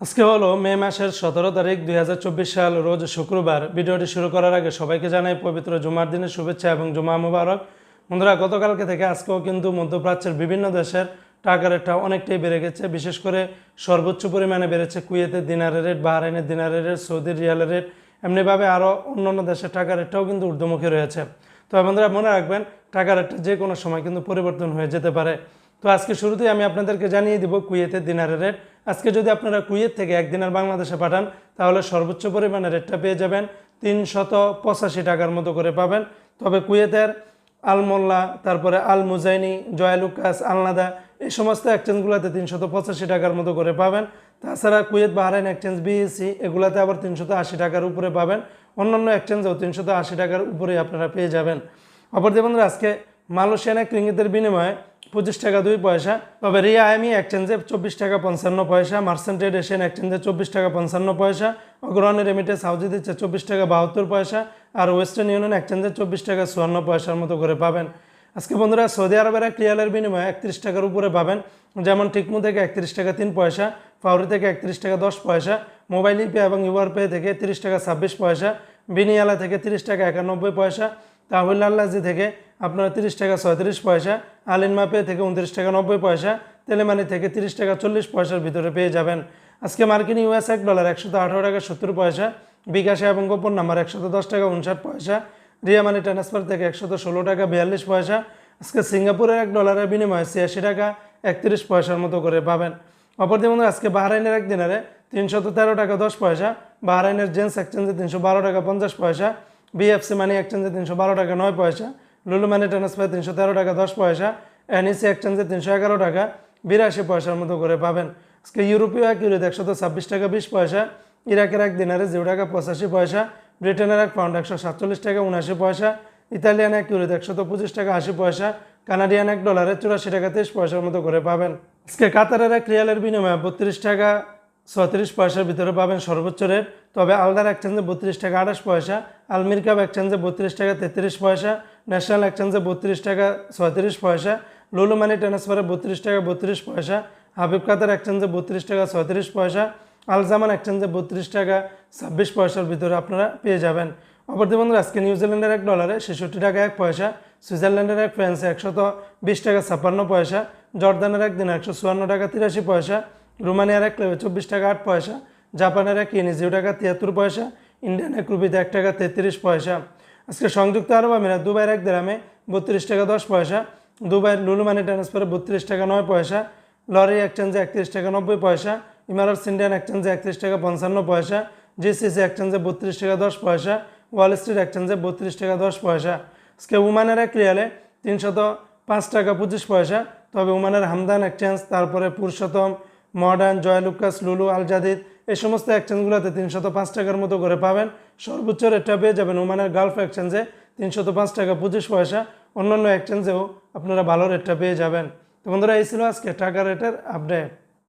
আজকে হলো মে মাসের সতেরো তারিখ দুই হাজার চব্বিশ সাল, রোজ শুক্রবার। ভিডিওটি শুরু করার আগে সবাইকে জানাই পবিত্র জুমার দিনের শুভেচ্ছা এবং জুমা মুবারক। বন্ধুরা, গতকালকে থেকে আজকেও কিন্তু মধ্যপ্রাচ্যের বিভিন্ন দেশের টাকার রেটটা অনেকটাই বেড়ে গেছে। বিশেষ করে সর্বোচ্চ পরিমাণে বেড়েছে কুয়েতের দিনারের রেট, বাহরাইনের দিনারের রেট, সৌদির রিয়ালের রেট। এমনিভাবে আরও অন্য অন্য দেশের টাকার রেটটাও কিন্তু ঊর্ধ্বমুখী রয়েছে। তো বন্ধুরা, মনে রাখবেন, টাকার রেটটা যে কোনো সময় কিন্তু পরিবর্তন হয়ে যেতে পারে। তো আজকে শুরুতেই আমি আপনাদেরকে জানিয়ে দিব কুয়েতের দিনারের রেট। আজকে যদি আপনারা কুয়েত থেকে এক দিনার বাংলাদেশে পাঠান, তাহলে সর্বোচ্চ পরিমাণে রেটটা পেয়ে যাবেন তিনশত পঁচাশি টাকার মতো করে পাবেন। তবে কুয়েতের আলমোল্লা, তারপরে আল মুজাইনি জয়ালুকাস, আলনাদা, এই সমস্ত এক্সচেঞ্জগুলোতে তিনশত পঁচাশি টাকার মতো করে পাবেন। তাছাড়া কুয়েত, বাহরাইন এক্সচেঞ্জ বিএসসি এগুলাতে আবার তিনশত আশি টাকার উপরে পাবেন। অন্যান্য এক্সচেঞ্জেও তিনশত আশি টাকার উপরেই আপনারা পেয়ে যাবেন। অপরদি বন্ধুরা, আজকে মালয়েশিয়ান এক রিঙ্গিতের বিনিময়ে পঁচিশ টাকা দুই পয়সা। তবে রিয়া আইমি এক্সচেঞ্জে চব্বিশ টাকা পঞ্চান্ন পয়সা মার্সেন্টেড এশিয়ান এক্সচেঞ্জে চব্বিশ টাকা পঞ্চান্ন পয়সা অগ্রহণের রেমিটেন্স হাউজি দিচ্ছে চব্বিশ টাকা বাহাত্তর পয়সা আর ওয়েস্টার্ন ইউনিয়ন এক্সচেঞ্জে চব্বিশ টাকা চুয়ান্ন পয়সার মতো করে পাবেন। আজকে বন্ধুরা সৌদি আরবের এক রিয়ালের বিনিময়ে একত্রিশ টাকার উপরে পাবেন। যেমন টিকমু থেকে একত্রিশ টাকা তিন পয়সা ফাউরি থেকে একত্রিশ টাকা দশ পয়সা মোবাইল পে এবং ইউআর পে থেকে তিরিশ টাকা ছাব্বিশ পয়সা বিনিয়ালা থেকে তিরিশ টাকা একানব্বই পয়সা তাহুল আল্লাজি থেকে আপনারা তিরিশ টাকা ছয়ত্রিশ পয়সা, আলিন পে থেকে উনত্রিশ টাকা নব্বই পয়সা, তেলেমানি থেকে তিরিশ টাকা চল্লিশ পয়সার ভিতরে পেয়ে যাবেন। আজকে মার্কিন ইউএস এক ডলার একশত আঠারো টাকা সত্তর পয়সা, বিকাশে এবং গোপন নাম্বার একশত দশ টাকা উনষাট পয়সা, রিয়া মানি ট্রান্সফার থেকে একশত ষোলো টাকা বিয়াল্লিশ পয়সা, আজকে সিঙ্গাপুরের এক ডলারের বিনিময়ে ছিয়াশি টাকা একত্রিশ পয়সার মতো করে পাবেন। অপরদিকে বন্ধু আজকে বাহরাইনের এক দিনারে তিনশত তেরো টাকা দশ পয়সা, বাহরাইনের জেন্স এক্সচেঞ্জে তিনশো বারো টাকা পঞ্চাশ পয়সা, বিএফসি মানি এক্সচেঞ্জে তিনশো বারো টাকা নয় পয়সা লুলু মানি ট্রান্সফার তিনশো তেরো টাকা, দশ পয়সা। এনইসি এক্সচেঞ্জে তিনশো এগারো টাকা, বিরাশি পয়সার মতো করে পাবেন। আজকে ইউরোপীয় এক ইউরোতে একশত ছাব্বিশ টাকা, বিশ পয়সা। ইরাকের এক দিনারে জিরো টাকা, পঁচাশি পয়সা। ব্রিটেনের এক পাউন্ড একশো সাতচল্লিশ টাকা, উনআশি পয়সা। ইতালিয়ান এক ইউরোতে একশত পঁচিশ টাকা, আশি পয়সা। কানাডিয়ান এক ডলারে চুরাশি টাকা তেইশ পয়সার মতো করে পাবেন। আজকে কাতারের এক রিয়ালের বিনিময়ে বত্রিশ টাকা ছত্রিশ পয়সার ভিতরে পাবেন সর্বোচ্চ রেট তবে আলদার এক্সচেঞ্জে বত্রিশ টাকা, আঠাশ পয়সা। আলমির কাপ এক্সচেঞ্জে বত্রিশ টাকা, তেত্রিশ পয়সা। ন্যাশনাল এক্সচেঞ্জে বত্রিশ টাকা, ছয়ত্রিশ পয়সা। লুলু মানি ট্রান্সফারে বত্রিশ টাকা, বত্রিশ পয়সা। হাবিব কাতার এক্সচেঞ্জে বত্রিশ টাকা, ছয়ত্রিশ পয়সা। আলজামান এক্সচেঞ্জে বত্রিশ টাকা, ছাব্বিশ পয়সার ভিতরে আপনারা পেয়ে যাবেন। অপরদি বন্ধুরা, আজকে নিউজিল্যান্ডের এক ডলারে ছেষট্টি টাকা, এক পয়সা। সুইজারল্যান্ডের এক ফ্রান্সে একশত বিশ টাকা, ছাপ্পান্ন পয়সা। জর্দানের এক দিন একশো চুয়ান্ন টাকা, তিরাশি পয়সা। রোমানিয়ার এক চব্বিশ টাকা, আট পয়সা। জাপানের এক ইনি জিরো টাকা, তিয়াত্তর পয়সা। ইন্ডিয়ান এক রুপিতে এক টাকা, তেত্রিশ পয়সা। আজকে সংযুক্ত আরব আমিরাত, দুবাইয়ের এক গ্রামে বত্রিশ টাকা দশ পয়সা, দুবাইয়ের লুলু মানি ট্রান্সফারে বত্রিশ টাকা নয় পয়সা, লরি এক্সচেঞ্জে একত্রিশ টাকা নব্বই পয়সা ইমারতস ইন্ডিয়ান এক্সচেঞ্জে একত্রিশ টাকা পঞ্চান্ন পয়সা, জিসিসি এক্সচেঞ্জে বত্রিশ টাকা দশ পয়সা, ওয়াল স্ট্রিট এক্সচেঞ্জে বত্রিশ টাকা দশ পয়সা। আজকে উমানের এক রিয়ালে তিনশত পাঁচ টাকা পঁচিশ পয়সা, তবে উমানের হামদান এক্সচেঞ্জ, তারপরে পুরুষোত্তম, মডার্ন জয়লুকাস লুলু, আল জাদিদ এই সমস্ত এক্সচেঞ্জগুলোতে তিনশত পাঁচ টাকার মতো করে পাবেন। সর্বোচ্চ রেটটা পেয়ে যাবেন ওমানের গালফ এক্সচেঞ্জে তিনশত পাঁচ টাকা পঁচিশ পয়সা। অন্যান্য এক্সচেঞ্জেও আপনারা ভালো রেটটা পেয়ে যাবেন। তো বন্ধুরা, এই ছিল আজকে টাকা রেটের আপডেট